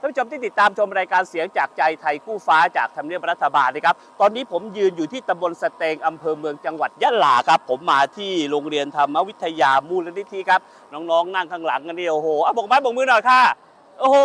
ท่านผู้ชมที่ติดตามชมรายการเสียงจากใจไทยคู่ฟ้าจากทำเนียบรัฐบาลนะครับ ตอนนี้ผมยืนอยู่ที่ตำบลสเตงอำเภอเมืองจังหวัดยะลาครับ ผมมาที่โรงเรียนธรรมวิทยามูลนิธิครับ น้องๆ นั่งข้างหลังกันนี่โอ้โหอะบอกไม้บอกมือหน่อยค่ะ โอ้โห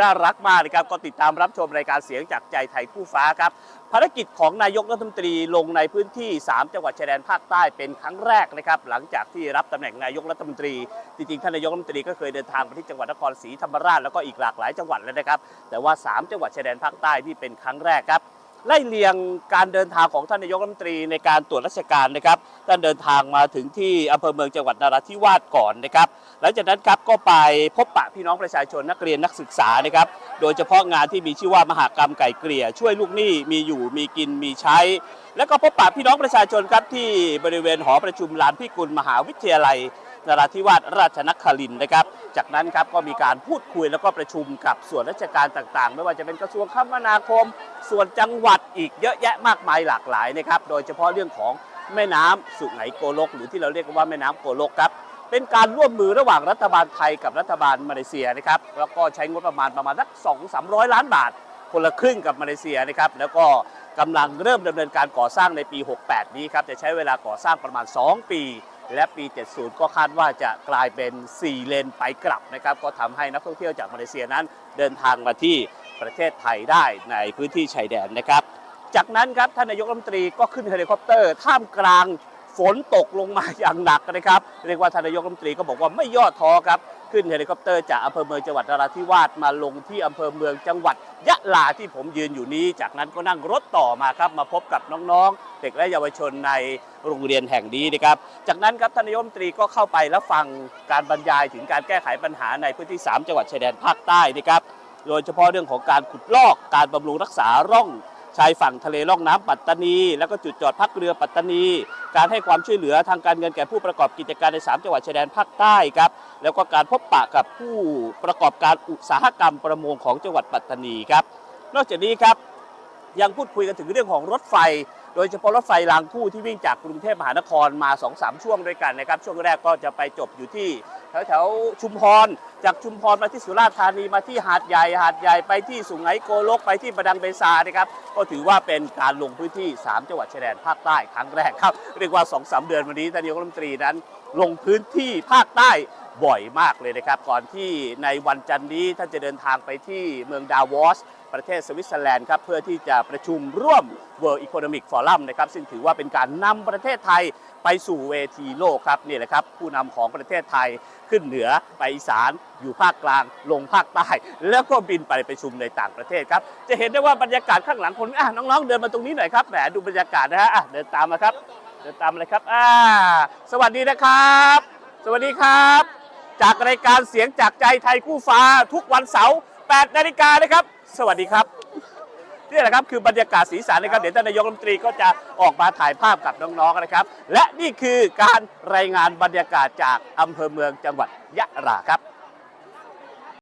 น่ารักมากนะครับก็ติดตามรับชมรายการเสียงจากใจไทยคู่ฟ้าครับภารกิจของนายกรัฐมนตรีลงในพื้นที่ 3 จังหวัดชายแดนภาคใต้เป็นครั้งแรกนะครับหลังจากที่รับตำแหน่งนายกรัฐมนตรี จริงๆ ท่านนายกรัฐมนตรีก็เคยเดินทางไปที่จังหวัดนครศรีธรรมราชแล้วก็อีกหลากหลายจังหวัดแล้วนะครับ แต่ว่า 3 จังหวัดชายแดนภาคใต้ที่เป็นครั้งแรกครับ ไล่เลียงการเดินทางของท่านนายกรัฐมนตรีในการตรวจราชการนะครับท่านเดินทางมาถึงที่อำเภอเมืองจังหวัดนราธิวาสก่อนนะครับหลังจากนั้นครับก็ไปพบปะพี่น้องประชาชนนักเรียนนักศึกษานะครับโดยเฉพาะงานที่มีชื่อว่ามหากรรมไก่เกลี่ย ช่วยลูกหนี้มีอยู่มีกินมีใช้ แล้วก็พบปะพี่น้องประชาชนครับที่บริเวณหอประชุมลานพิกุลมหาวิทยาลัยนราธิวาสราชนครินนะครับ จากนั้นครับก็มีการพูดคุยแล้วก็ประชุมกับส่วนราชการต่างๆ ไม่ว่าจะเป็นกระทรวงคมนาคม ส่วนจังหวัดอีกเยอะแยะมากมายหลากหลายนะครับ โดยเฉพาะเรื่องของแม่น้ำสุไหงโกลก หรือที่เราเรียกว่าแม่น้ำโกลกครับเป็นการร่วมมือระหว่างรัฐบาลไทยกับรัฐบาลมาเลเซียนะครับแล้วก็ใช้งบประมาณประมาณสักสองสามร้อยล้านบาท คนละครึ่งกับมาเลเซียนะครับแล้วก็กำลังเริ่มดำเนินการก่อสร้างในปี 68 นี้ครับจะใช้เวลาก่อสร้างประมาณ 2 ปี และปี 70 ก็คาดว่าจะกลายเป็น 4 เลนไปกลับนะครับ ก็ทำให้นักท่องเที่ยวจากมาเลเซียนั้น เดินทางมาที่ประเทศไทยได้ในพื้นที่ชายแดนนะครับ จากนั้นครับท่านนายกรัฐมนตรีก็ขึ้นเฮลิคอปเตอร์ท่ามกลางฝนตกลงมาอย่างหนักนะครับ เรียกว่าท่านนายกรัฐมนตรีก็บอกว่าไม่ย่อท้อครับ ขึ้นเฮลิคอปเตอร์จากอำเภอเมืองจังหวัดนราธิวาสมาลงที่อำเภอเมืองจังหวัดยะลาที่ผมยืนอยู่นี้ จากนั้นก็นั่งรถต่อมาครับมาพบกับน้องๆ เด็กและเยาวชนในโรงเรียนแห่งนี้นะครับ จากนั้นครับท่านนายมตรีก็เข้าไปแล้วฟังการบรรยายถึงการแก้ไขปัญหาในพื้นที่ 3 จังหวัดชายแดนภาคใต้นะครับ โดยเฉพาะเรื่องของการขุดลอกการบำรุงรักษาร่อง ชายฝั่งทะเลร่องน้ำปัตตานี แล้วก็จุดจอดพักเรือปัตตานี การให้ความช่วยเหลือทางการเงินแก่ผู้ประกอบกิจการใน 3 จังหวัดชายแดนภาคใต้ครับแล้วก็การพบปะกับผู้ประกอบการอุตสาหกรรมประมงของจังหวัดปัตตานีครับนอกจากนี้ครับยังพูดคุยกันถึงเรื่องของรถไฟ โดยเฉพาะรถไฟรางคู่ที่วิ่งจากกรุงเทพมหานครมา 2-3 ช่วงด้วยกันนะครับ ช่วงแรกก็จะไปจบอยู่ที่ แถวแถวๆชุมพร จากชุมพรมาที่สุราษฎร์ธานีมาที่หาดใหญ่หาดใหญ่ไปที่สุไหงโกลกไปที่ประดังเบซานะครับก็ถือว่าเป็นการลงพื้นที่ 3 จังหวัดชายแดนภาคใต้ครั้งแรกครับ เรียกว่า 2-3 เดือนวันนี้ท่านนายกรัฐมนตรีนั้น ลงพื้นที่ภาคใต้บ่อยมากเลยนะครับ ก่อนที่ในวันจันทร์นี้ท่านจะเดินทางไปที่เมืองดาวอสประเทศสวิตเซอร์แลนด์ครับเพื่อที่จะประชุมร่วม World Economic Forum นะครับซึ่งถือว่าเป็นการนำประเทศไทย ไปสู่เวทีโลกครับนี่แหละครับผู้นำของประเทศไทยขึ้นเหนือไปอีสานอยู่ภาคกลาง ลงภาคใต้ แล้วก็บินไปไประชุมในต่างประเทศครับ จะเห็นได้ว่าบรรยากาศข้างหลังคนอะน้องๆ เดินมาตรงนี้หน่อยครับแหมดูบรรยากาศนะฮะอะเดินตามมาครับ เดินตามมาเลยครับอ่าสวัสดีนะครับ สวัสดีครับ จากรายการเสียงจากใจไทยคู่ฟ้าทุกวันเสาร์8นาฬิกานะครับ สวัสดีครับ นี่แหละครับคือบรรยากาศสีสันนะครับเดี๋ยวท่านนายกรัฐมนตรีก็จะออกมาถ่ายภาพกับน้องๆนะครับ และนี่คือการรายงานบรรยากาศจากอำเภอเมืองจังหวัดยะลาครับ